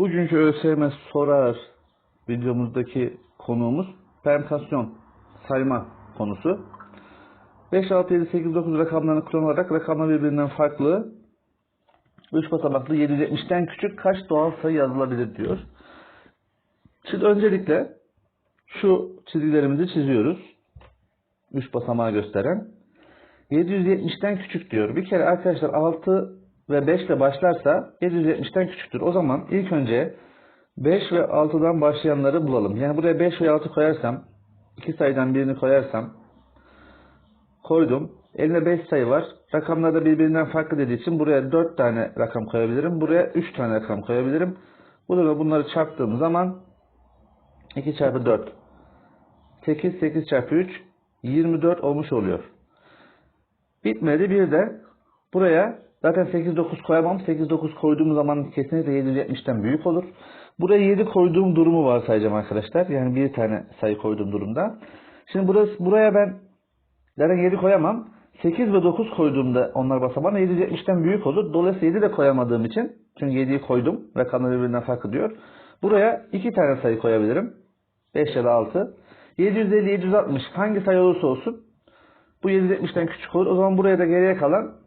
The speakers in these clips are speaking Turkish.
Bugünkü ÖSYM sorar videomuzdaki konuğumuz permütasyon sayma konusu. 5, 6, 7, 8, 9 rakamlarını kullanarak rakamlar birbirinden farklı 3 basamaklı 770'ten küçük kaç doğal sayı yazılabilir diyor. Şimdi öncelikle şu çizgilerimizi çiziyoruz. 3 basamağı gösteren. 770'ten küçük diyor. Bir kere arkadaşlar 6 ve 5 ile başlarsa 770'ten küçüktür. O zaman ilk önce 5 ve 6'dan başlayanları bulalım. Yani buraya 5 ve 6 koyarsam, iki sayıdan birini koyarsam koydum. Elimde 5 sayı var. Rakamlar da birbirinden farklı dediği için buraya 4 tane rakam koyabilirim. Buraya 3 tane rakam koyabilirim. Bu durumda bunları çarptığım zaman 2 çarpı 4 8, 8 çarpı 3 24 olmuş oluyor. Bitmedi bir de buraya zaten 8, 9 koyamam. 8, 9 koyduğum zaman kesinlikle 770'ten büyük olur. Buraya 7 koyduğum durumu varsayacağım arkadaşlar. Yani bir tane sayı koyduğum durumda. Şimdi burası, buraya ben zaten 7 koyamam. 8 ve 9 koyduğumda onlar basamağına 770'ten büyük olur. Dolayısıyla 7 de koyamadığım için çünkü 7'yi koydum. Rakamlar birbirinden farklı diyor. Buraya 2 tane sayı koyabilirim. 5 ya da 6. 750, 760 hangi sayı olursa olsun bu 770'ten küçük olur. O zaman buraya da geriye kalan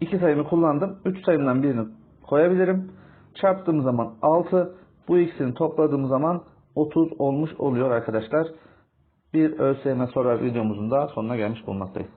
2 sayımı kullandım. 3 sayımdan birini koyabilirim. Çarptığım zaman 6. Bu ikisini topladığım zaman 30 olmuş oluyor arkadaşlar. Bir ÖSYM sorar videomuzun da sonuna gelmiş bulunmaktayız.